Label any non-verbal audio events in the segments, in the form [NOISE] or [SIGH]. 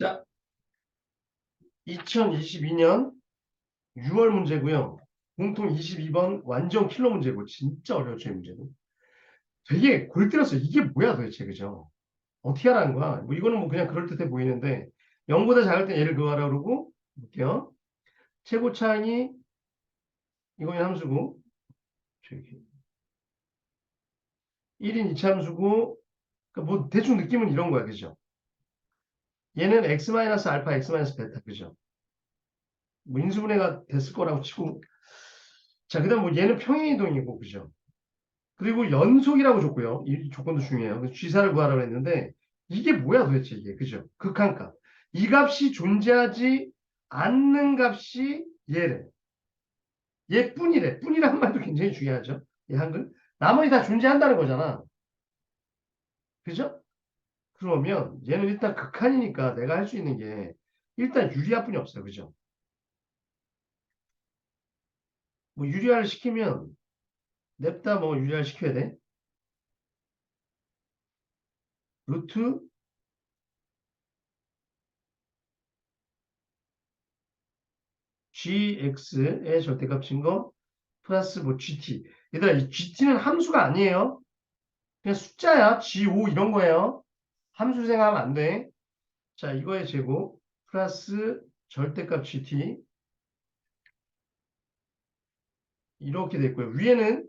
자, 2022년 6월 문제고요. 공통 22번 완전 킬러 문제고 진짜 어려웠죠, 이 문제는. 되게 골 때렸어요. 이게 뭐야 도대체, 그죠? 어떻게 하라는 거야? 뭐 이거는 뭐 그냥 그럴듯해 보이는데 0보다 작을 때 얘를 그거하라 그러고 볼게요. 최고 차항이 이거는 함수고 저기 1인 이차함수고 그러니까 뭐 대충 느낌은 이런 거야, 그죠? 얘는 x 마이너스 알파, x 마이너스 베타, 그죠? 뭐 인수분해가 됐을 거라고 치고 자, 그다음 뭐 얘는 평행 이동이고, 그죠? 그리고 연속이라고 줬고요. 이 조건도 중요해요. G사를 구하라고 했는데 이게 뭐야 도대체 이게, 그죠? 극한값. 이 값이 존재하지 않는 값이 얘래. 얘 뿐이래. 뿐이란 말도 굉장히 중요하죠. 이 한글. 나머지 다 존재한다는 거잖아. 그죠? 그러면 얘는 일단 극한이니까 내가 할 수 있는 게 일단 유리할 뿐이 없어요. 그죠? 뭐 유리화를 시키면 냅다 뭐 유리화를 시켜야 돼. 루트 gx의 절대값인 거 플러스 뭐 gt. 얘들아 이 gt는 함수가 아니에요. 그냥 숫자야. g5 이런 거예요. 함수 생각하면 안 돼. 자, 이거의 제곱 플러스 절대값 gt 이렇게 됐고요. 위에는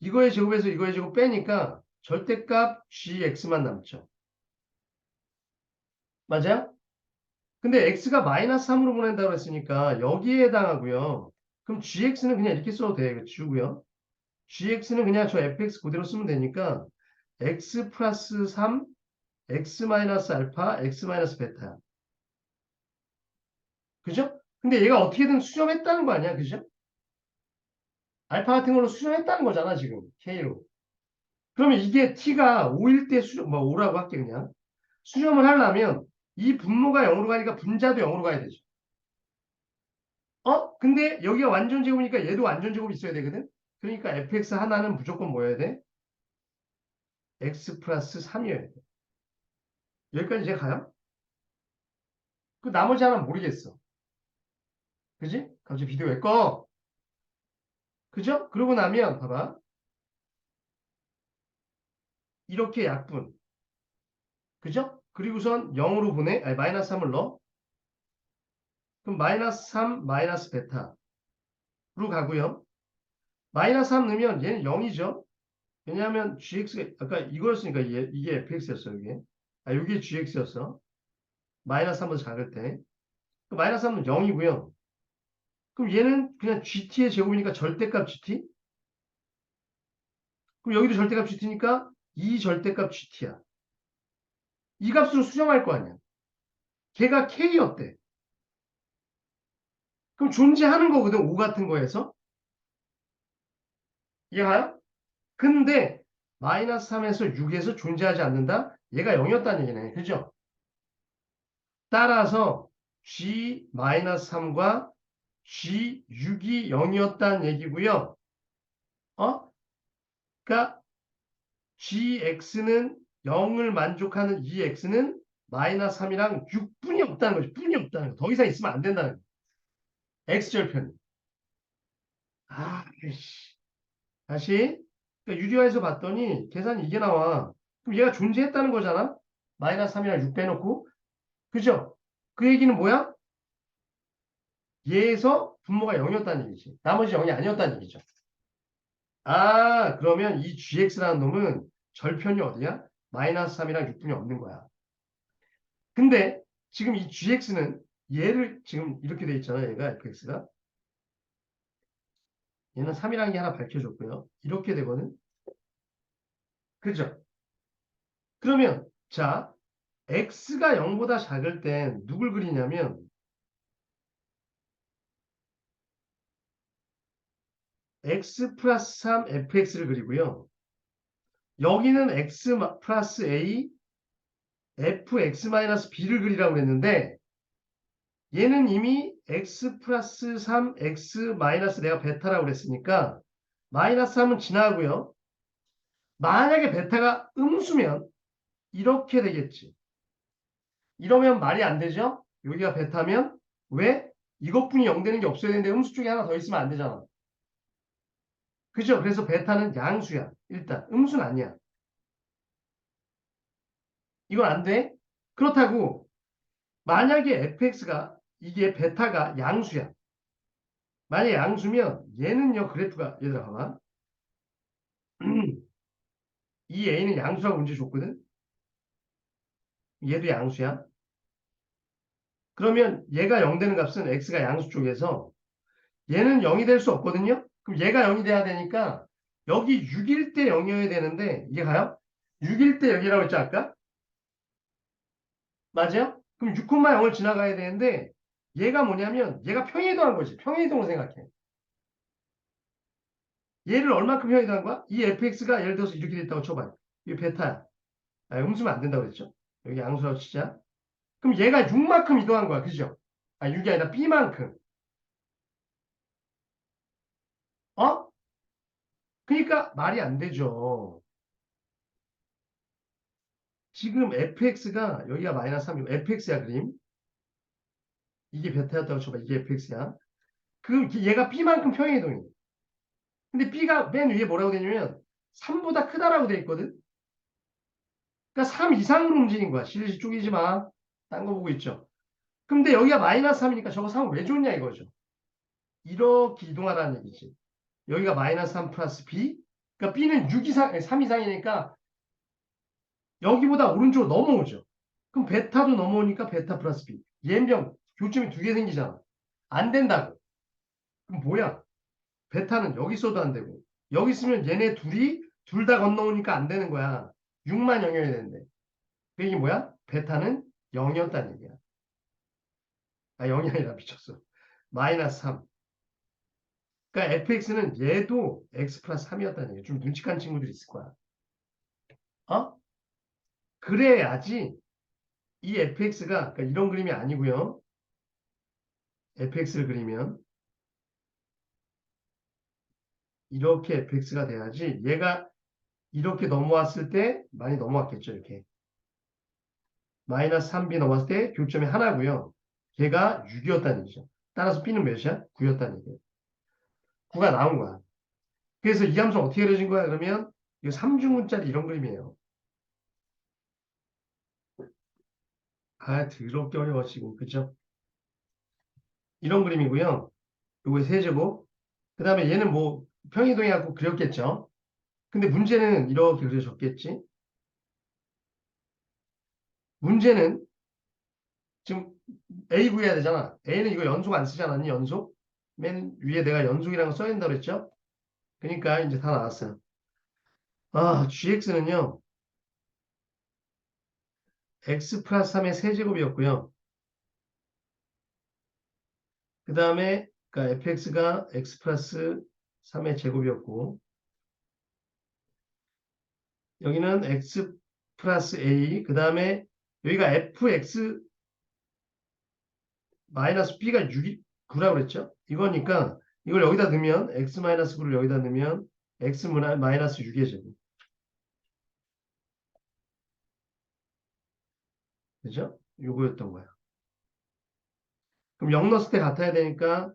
이거의 제곱에서 이거의 제곱 빼니까 절대값 gx만 남죠. 맞아요? 근데 x가 마이너스 3으로 보낸다고 했으니까 여기에 해당하고요. 그럼 gx는 그냥 이렇게 써도 돼요. 지우고요. gx는 그냥 저 fx 그대로 쓰면 되니까 x 플러스 3, x 마이너스 알파, x 마이너스 베타야. 그죠? 근데 얘가 어떻게든 수정했다는 거 아니야? 그죠? 알파 같은 걸로 수정했다는 거잖아, 지금. K로. 그러면 이게 T가 5일 때 수정, 뭐 5라고 할게, 그냥. 수정을 하려면 이 분모가 0으로 가니까 분자도 0으로 가야 되죠. 어? 근데 여기가 완전 제곱이니까 얘도 완전 제곱이 있어야 되거든? 그러니까 fx 하나는 무조건 뭐여야 돼? x 플러스 3이어야 돼. 여기까지 이제 가요? 그 나머지 하나는 모르겠어. 그지? 갑자기 비디오 왜 꺼? 그죠? 그러고 나면 봐봐. 이렇게 약분. 그죠? 그리고선 0으로 보내. 아니 마이너스 3을 넣어. 그럼 마이너스 3 마이너스 베타로 가고요. 마이너스 3 넣으면 얘는 0이죠. 왜냐하면 gx가 아까 이거였으니까 얘, 이게 fx였어 이게. 아 이게 gx였어. 마이너스 3보다 작을 때. 그 마이너스 3은 0이고요. 그럼 얘는 그냥 gt의 제곱이니까 절대값 gt. 그럼 여기도 절대값 gt니까 이 절대값 gt야. 이 값으로 수정할 거 아니야. 걔가 k였대. 그럼 존재하는 거거든. 5 같은 거에서. 이해가요? 근데 마이너스 3에서 6에서 존재하지 않는다? 얘가 0이었다는 얘기네. 그죠? 따라서 g 마이너스 3과 G6이 0이었다는 얘기고요. 어? 그러니까 GX는 0을 만족하는 이 X는 마이너스 3이랑 6분이 없다는 거죠. 분이 없다는 거. 더 이상 있으면 안 된다는 거. X절편. 아, 씨. 다시. 그러니까 유리화에서 봤더니 계산이 이게 나와. 얘가 존재했다는 거잖아. 마이너스 3이랑 6 빼놓고. 그죠? 그 얘기는 뭐야? 얘에서 분모가 0이었다는 얘기지. 나머지 0이 아니었다는 얘기죠. 아, 그러면 이 gx라는 놈은 절편이 어디야? 마이너스 3이랑 6분이 없는 거야. 근데 지금 이 gx는 얘를 지금 이렇게 돼 있잖아. 얘가 fx가. 얘는 3이라는 게 하나 밝혀줬고요. 이렇게 되거든. 그죠? 그러면 자, x가 0보다 작을 땐 누굴 그리냐면 x 플러스 3 fx를 그리고요. 여기는 x 플러스 a fx 마이너스 b를 그리라고 그랬는데 얘는 이미 x 플러스 3 x 마이너스 내가 베타라고 그랬으니까 마이너스 3은 지나고요. 만약에 베타가 음수면 이렇게 되겠지. 이러면 말이 안 되죠? 여기가 베타면 왜? 이것뿐이 0 되는 게 없어야 되는데 음수 쪽에 하나 더 있으면 안 되잖아. 그죠? 그래서 베타는 양수야. 일단 음수는 아니야. 이건 안 돼? 그렇다고 만약에 fx가 이게 베타가 양수야. 만약에 양수면 얘는요 그래프가 얘들아 봐봐. [CLEARS THROAT] 이 a는 양수라고 문제 줬거든. 얘도 양수야. 그러면 얘가 0 되는 값은 x가 양수 쪽에서 얘는 0이 될 수 없거든요. 그럼 얘가 0이 돼야 되니까 여기 6일 때 0이어야 되는데 이게 가요? 6일 때 0이라고 했지 아까? 맞아요? 그럼 6,0을 지나가야 되는데 얘가 뭐냐면 얘가 평행이동한 거지. 평행이동을 생각해. 얘를 얼마큼 평행이동한 거야? 이 fx가 예를 들어서 이렇게 됐다고 쳐봐요. 이게 베타야. 아, 음수면 안 된다고 그랬죠? 여기 양수라고 치자. 그럼 얘가 6만큼 이동한 거야. 그죠? 아, 6이 아니라 b만큼. 어? 그러니까 말이 안 되죠. 지금 fx가 여기가 마이너스 3이고 fx야 그림. 이게 베타였다고 쳐봐. 이게 fx야. 그 얘가 b만큼 평행이동이에요. 근데 b가 맨 위에 뭐라고 되냐면 3보다 크다라고 돼 있거든. 그러니까 3 이상으로 움직인 거야. 실시 쪼개지 마. 딴 거 보고 있죠. 근데 여기가 마이너스 3이니까 저거 3을 왜 줬냐 이거죠. 이렇게 이동하라는 얘기지. 여기가 마이너스 3 플러스 b. 그러니까 b는 6 이상, 3 이상이니까 여기보다 오른쪽으로 넘어오죠. 그럼 베타도 넘어오니까 베타 플러스 b. 얘랑 교점이 두 개 생기잖아. 안 된다고. 그럼 뭐야? 베타는 여기 있어도 안 되고 여기 있으면 얘네 둘이 둘 다 건너오니까 안 되는 거야. 6만 0이어야 되는데. 그 얘기 뭐야? 베타는 0이었다는 얘기야. 아 0이 아니라 미쳤어. 마이너스 3. 그러니까 fx는 얘도 x 플러스 3이었다는 얘기야. 좀 눈치간 친구들이 있을 거야. 어? 그래야지 이 fx가 그러니까 이런 그림이 아니고요. fx를 그리면 이렇게 fx가 돼야지 얘가 이렇게 넘어왔을 때 많이 넘어왔겠죠. 이렇게. 마이너스 3b 넘어왔을 때 교점이 하나고요. 걔가 6이었다는 얘기죠. 따라서 b는 몇이야? 9였다는 얘기예요. 9가 나온 거야. 그래서 이 함수 어떻게 그려진 거야? 그러면 이거 3중문짜리 이런 그림이에요. 아, 더럽게 어려워, 지금. 그죠? 이런 그림이고요. 요거 세제곱. 그 다음에 얘는 뭐 평이동해갖고 그렸겠죠? 근데 문제는 이렇게 그려졌겠지? 문제는 지금 A 구해야 되잖아. A는 이거 연속 안 쓰지 않았니? 연속? 맨 위에 내가 연속이라는 거 써야 된다고 그랬죠? 그러니까 이제 다 나왔어요. 아, GX는요. X 플러스 3의 세제곱이었고요. 그 다음에 그러니까 fx가 x 플러스 3의 제곱이었고 여기는 x 플러스 a 그 다음에 여기가 fx 마이너스 b가 6이 9라고 그랬죠? 이거니까 이걸 여기다 넣으면 x 마이너스 9를 여기다 넣으면 x 마이너스 6의 제곱 그죠? 요거였던 거야. 그럼 0 넣었을 때 같아야 되니까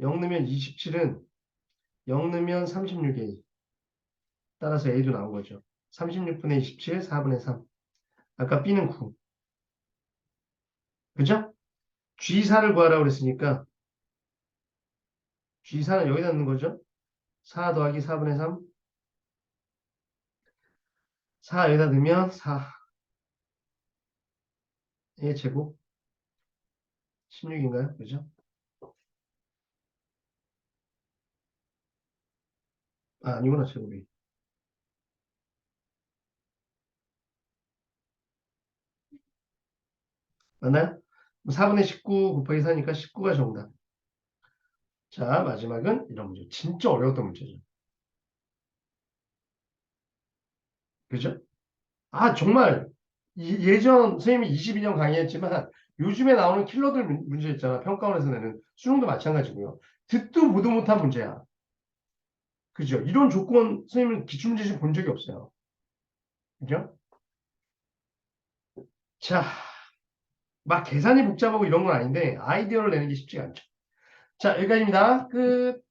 0 넣으면 27은 0 넣으면 36A. 따라서 A도 나온 거죠. 36분의 27, 4분의 3. 아까 B는 9. 그죠? G4를 구하라고 그랬으니까 G4는 여기다 넣는 거죠. 4 더하기 4분의 3. 4 여기다 넣으면 4. 의 제곱 16인가요? 그죠? 아, 아니구나, 제곱이. 맞나요? 4분의 19 곱하기 4니까 19가 정답. 자, 마지막은 이런 문제. 진짜 어려웠던 문제죠. 그죠? 아, 정말 예전 선생님이 22년 강의했지만 요즘에 나오는 킬러들 문제 있잖아. 평가원에서 내는 수능도 마찬가지고요. 듣도 보도 못한 문제야. 그죠? 이런 조건 선생님은 기출문제 본 적이 없어요. 그죠? 자, 막 계산이 복잡하고 이런 건 아닌데 아이디어를 내는 게 쉽지가 않죠. 자, 여기까지입니다. 끝.